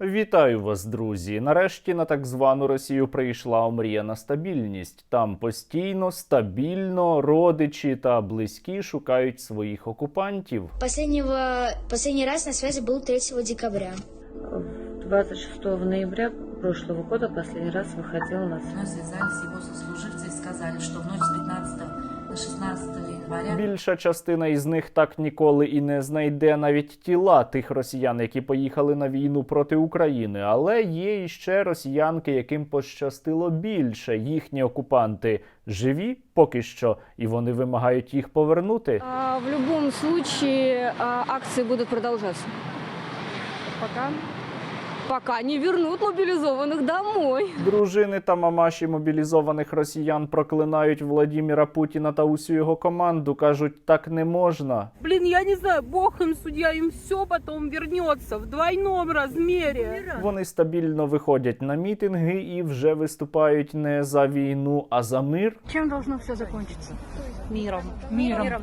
Вітаю вас, друзі! Нарешті на так звану Росію прийшла омріяна стабільність. Там постійно, стабільно родичі та близькі шукають своїх окупантів. Последнего, последний раз на связи был 3 декабря. 26 ноября прошлого года последний раз выходил на связь. Мы связались его сослуживцы и сказали, что в ночь с 15 на 16 января Більша частина із них так ніколи і не знайде навіть тіла тих росіян, які поїхали на війну проти України. Але є іще росіянки, яким пощастило більше. Їхні окупанти живі поки що, і вони вимагають їх повернути. А, В любом случае а, акции будут продолжаться. Пока? Пока не вернут мобилизованных домой. Дружини та мамаші мобілізованих росіян проклинають Владіміра Путіна та усю його команду. кажуть, так не можна. Блин, я не знаю, бог им судья, им все потом вернется в двойном размере. Вони стабільно виходять на мітинги і вже виступають не за війну, а за мир. Чем должно все закончиться? миром, миром,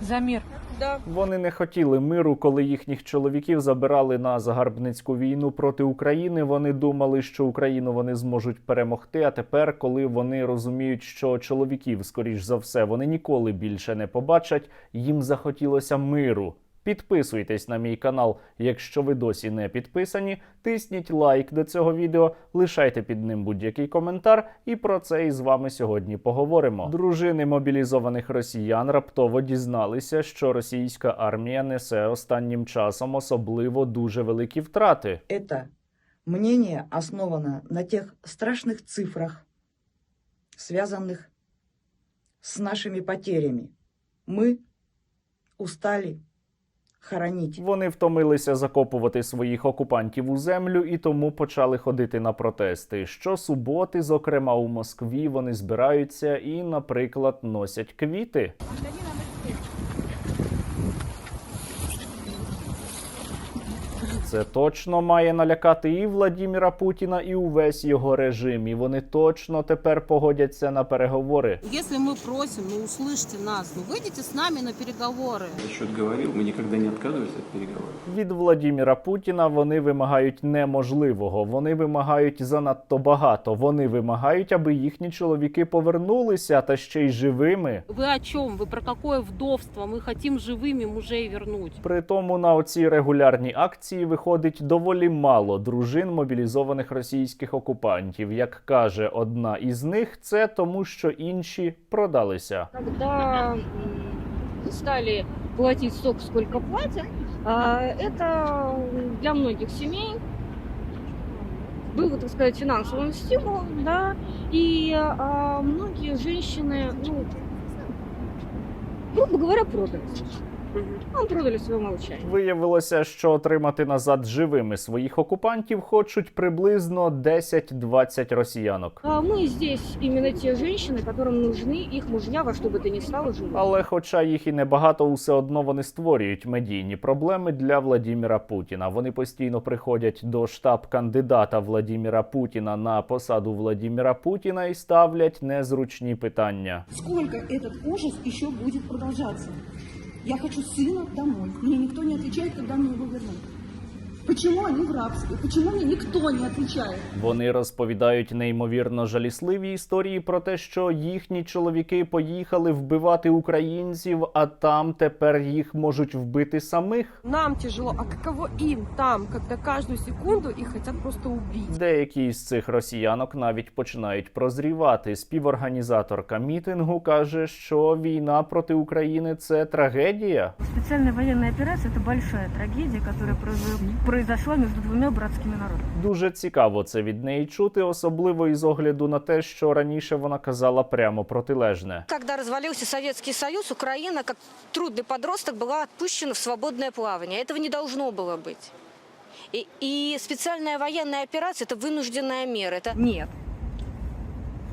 за мир. Да. Вони не хотіли миру, коли їхніх чоловіків забирали на загарбницьку війну проти України. Вони думали, що Україну вони зможуть перемогти. А тепер, коли вони розуміють, що чоловіків, скоріш за все, вони ніколи більше не побачать, їм захотілося миру. Підписуйтесь на мій канал, якщо ви досі не підписані. Тисніть лайк до цього відео, лишайте під ним будь-який коментар, і про це із вами сьогодні поговоримо. Дружини мобілізованих росіян раптово дізналися, що російська армія несе останнім часом особливо дуже великі втрати. Это мнение основано на тех страшных цифрах, связанных с нашими потерями. Мы устали хоронить. Вони втомилися закопувати своїх окупантів у землю і тому почали ходити на протести. Щосуботи, зокрема у Москві, вони збираються і, наприклад, носять квіти. Це точно має налякати і Владіміра Путіна, і увесь його режим. І вони точно тепер погодяться на переговори. Если мы просим, ну услышьте нас, ну выйдите с нами на переговоры. Счет говорил, мы никогда не отказывались от переговоров. Від Владіміра Путіна вони вимагають неможливого. Вони вимагають занадто багато. Вони вимагають, аби їхні чоловіки повернулися та ще й живими. Вы о чем? Вы про какое вдовство? Мы хотим живыми мужей вернуть. При тому на оці регулярні акції виходить доволі мало дружин мобілізованих російських окупантів. Як каже одна із них, це тому, що інші продалися. Когда м, стали платить столько, сколько платят, а, это для многих семей было, так сказать, финансовым стимулом, да, и а, многие женщины, ну, грубо говоря, продались. Ну, продали свое молчание. Виявилося, що отримати назад живими своїх окупантів хочуть приблизно 10-20 росіянок. А мы здесь именно те женщины, которым нужны их мужья во что бы то ни стало живы. Але, хоча їх і небагато, усе одно вони створюють медійні проблеми для Владіміра Путіна. Вони постійно приходять до штаб кандидата Владіміра Путіна на посаду Владіміра Путіна і ставлять незручні питання. Сколько этот ужас еще будет продолжаться? Я хочу сына домой. Мне никто не отвечает, когда мне его вернут. Почему они в рабстве? Почему мне никто не отвечает? Вони розповідають неймовірно жалісливі історії про те, що їхні чоловіки поїхали вбивати українців, а там тепер їх можуть вбити самих. Нам тяжело, а каково им там, когда каждую секунду их хотят просто убить? Деякі з цих росіянок навіть починають прозрівати. Співорганізаторка мітингу каже, що війна проти України це трагедія. Специальная военная операция – это большая трагедия, которая произо- произошла между двумя братскими народами. Дуже цікаво це від неї чути, особливо із огляду на те, що раніше вона казала прямо протилежне. Когда развалился Советский Союз, Украина, как трудный подросток, была отпущена в свободное плавание. Этого не должно было быть. И, и специальная военная операция – это вынужденная мера. Это Нет.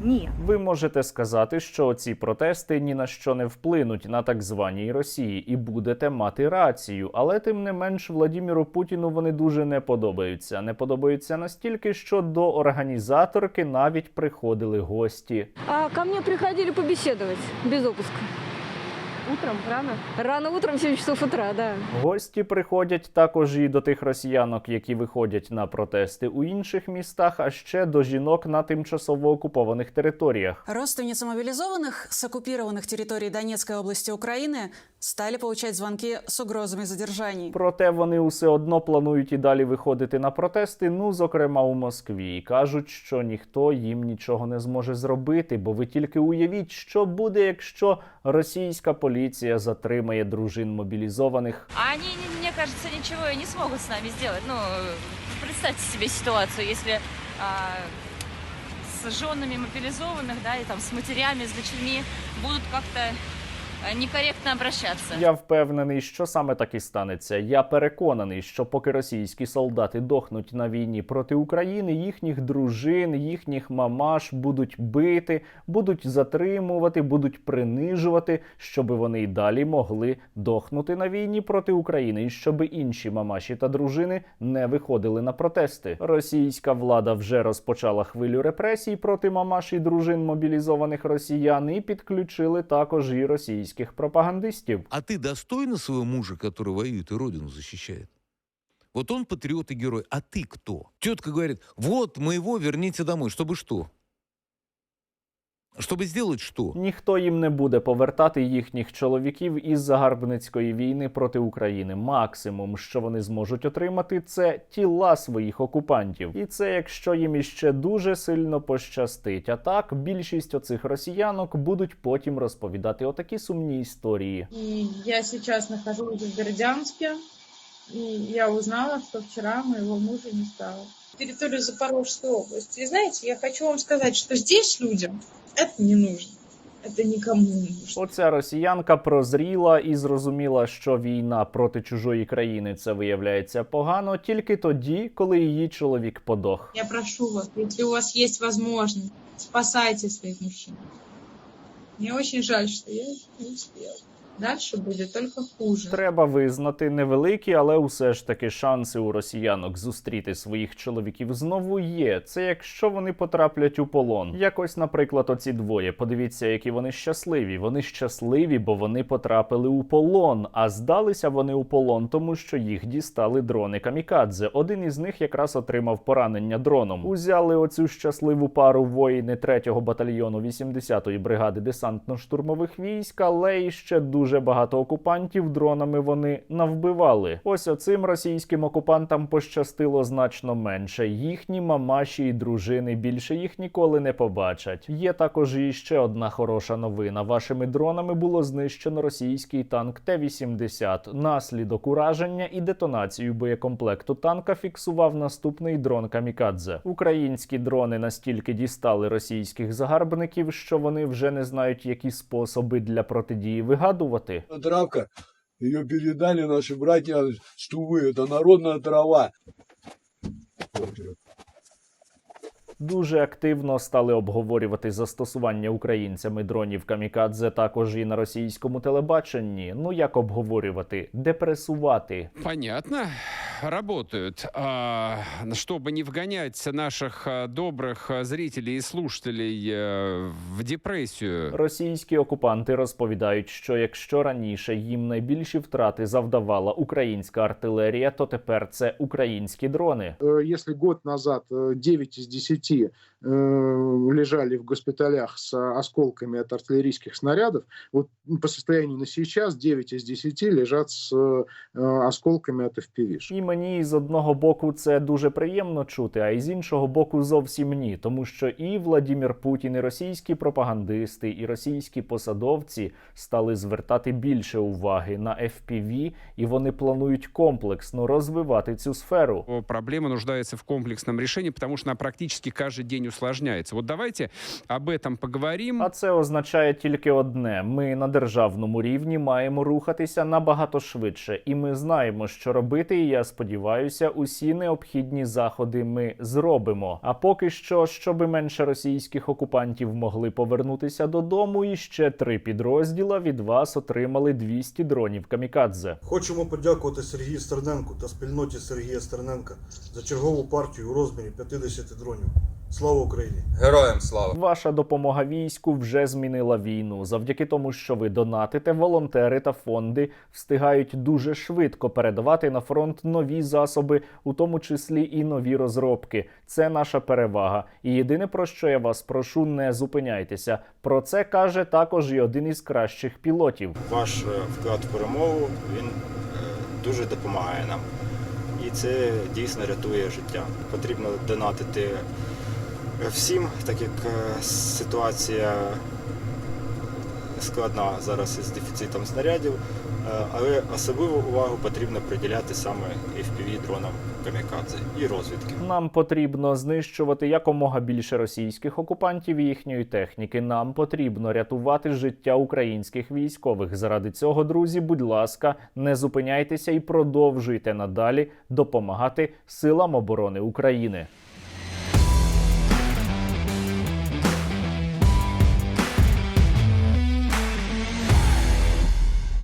Нет. Ви можете сказати, що ці протести ні на що не вплинуть на так званій Росії, і будете мати рацію. Але тим не менш Владіміру Путіну вони дуже не подобаються. Не подобаються настільки, що до організаторки навіть приходили гості. А ко мені приходили побеседовать без опуска. Утром? Рано? Рано утром, 7 часов утра, да. Гості приходять також і до тих росіянок, які виходять на протести у інших містах, а ще до жінок на тимчасово окупованих територіях. Родственницы мобилизованных с оккупированных территорий Донецкой области Украины стали получать звонки с угрозами задержаний. Проте вони усе одно планують і далі виходити на протести. Ну, зокрема, у Москві, і кажуть, що ніхто їм нічого не зможе зробити, бо ви тільки уявіть, що буде, якщо російська поліція затримає дружин мобілізованих. А они, мне кажется, ничего не смогут с нами сделать. Ну, представьте себе ситуацию, если а, с женами мобилизованных, да, и там с матерями, с дочерьми будут как-то а, некорректно обращаться. Я впевнений, що саме так і станеться. Я переконаний, що поки російські солдати дохнуть на війні проти України, їхніх дружин, їхніх мамаш будуть бити, будуть затримувати, будуть принижувати, щоб вони й далі могли дохнути на війні проти України, і щоб інші мамаші та дружини не виходили на протести. Російська влада вже розпочала хвилю репресій проти мамаш і дружин мобілізованих росіян і підключили також і російських пропагандистів. А ты достойна своего мужа, который воюет и родину защищает? Вот он патриот и герой, а ты кто? Тетка говорит, вот моего верните домой, чтобы что? Чтобы сделать что? Ніхто їм не буде повертати їхніх чоловіків із загарбницької війни проти України. Максимум, що вони зможуть отримати, це тіла своїх окупантів, і це якщо їм іще дуже сильно пощастить. А так більшість оцих росіянок будуть потім розповідати отакі сумні історії. И я сейчас нахожусь в Бердянске, и я узнала, что вчера моего мужа не стало. Территорию Запорожской области. И знаете, я хочу вам сказать, что здесь людям это не нужно. Это никому не нужно. Оця росіянка прозріла і зрозуміла, що війна проти чужої країни це виявляється погано тільки тоді, коли її чоловік подох. Я прошу вас, если у вас есть возможность, спасайте своих мужчин. Мне очень жаль, что я не успела. Дальше будет только хуже. Треба визнати невеликі, але усе ж таки шанси у росіянок зустріти своїх чоловіків знову є. Це якщо вони потраплять у полон. Якось, наприклад, оці двоє. Подивіться, які вони щасливі. Вони щасливі, бо вони потрапили у полон. А здалися вони у полон, тому що їх дістали дрони камікадзе. Один із них якраз отримав поранення дроном. Узяли оцю щасливу пару воїни 3-го батальйону 80-ї бригади десантно-штурмових військ, але і ще дуже багато окупантів дронами вони навбивали. Ось оцим російським окупантам пощастило значно менше. Їхні мамаші і дружини більше їх ніколи не побачать. Є також і ще одна хороша новина. Вашими дронами було знищено російський танк Т-80. Наслідок ураження і детонацію боєкомплекту танка фіксував наступний дрон Камікадзе. Українські дрони настільки дістали російських загарбників, що вони вже не знають, які способи для протидії вигадувати. Травка, ее передали наши братья с Тувы, это народная трава. Дуже активно стали обговорювати застосування українцями дронів камікадзе також і на російському телебаченні. Ну як обговорювати, депресувати. Понятно, работают. А, чтобы не вгонять наших а, добрых а, зрителей и слушателей э, в депрессию. Російські окупанти розповідають, що якщо раніше їм найбільші втрати завдавала українська артилерія, то тепер це українські дрони. Э, Если год назад э, 9 из 10 э, лежали в госпиталях с осколками от артиллерийских снарядов, вот по состоянию на сейчас 9 из 10 лежат с э, осколками от FPV. І мені з одного боку це дуже приємно чути, а із іншого боку зовсім ні, тому що і Владімір Путін, і російські пропагандисти, і російські посадовці стали звертати більше уваги на FPV, і вони планують комплексно розвивати цю сферу. Проблема нуждается в комплексном решении, потому что она практически каждый день усложняется. Вот давайте об этом поговорим. А це означає тільки одне: ми на державному рівні маємо рухатися набагато швидше, і ми знаємо, що робити. І я сподіваюся, усі необхідні заходи ми зробимо. А поки що, щоби менше російських окупантів могли повернутися додому, і ще три підрозділа від вас отримали 200 дронів камікадзе. Хочемо подякувати Сергію Стерненку та спільноті Сергія Стерненка за чергову партію у розмірі 50 дронів. Слава Україні! Героям слава! Ваша допомога війську вже змінила війну. Завдяки тому, що ви донатите, волонтери та фонди встигають дуже швидко передавати на фронт нові засоби, у тому числі і нові розробки. Це наша перевага. І єдине про що я вас прошу, не зупиняйтеся. Про це каже також і один із кращих пілотів. Ваш е, вклад в перемогу він е, дуже допомагає нам. І це дійсно рятує життя. Потрібно донатити всім, так як е, ситуація складна зараз із дефіцитом снарядів, е, але особливу увагу потрібно приділяти саме fpv дронам камікадзе і розвідки. Нам потрібно знищувати якомога більше російських окупантів і їхньої техніки. Нам потрібно рятувати життя українських військових. Заради цього, друзі, будь ласка, не зупиняйтеся і продовжуйте надалі допомагати силам оборони України.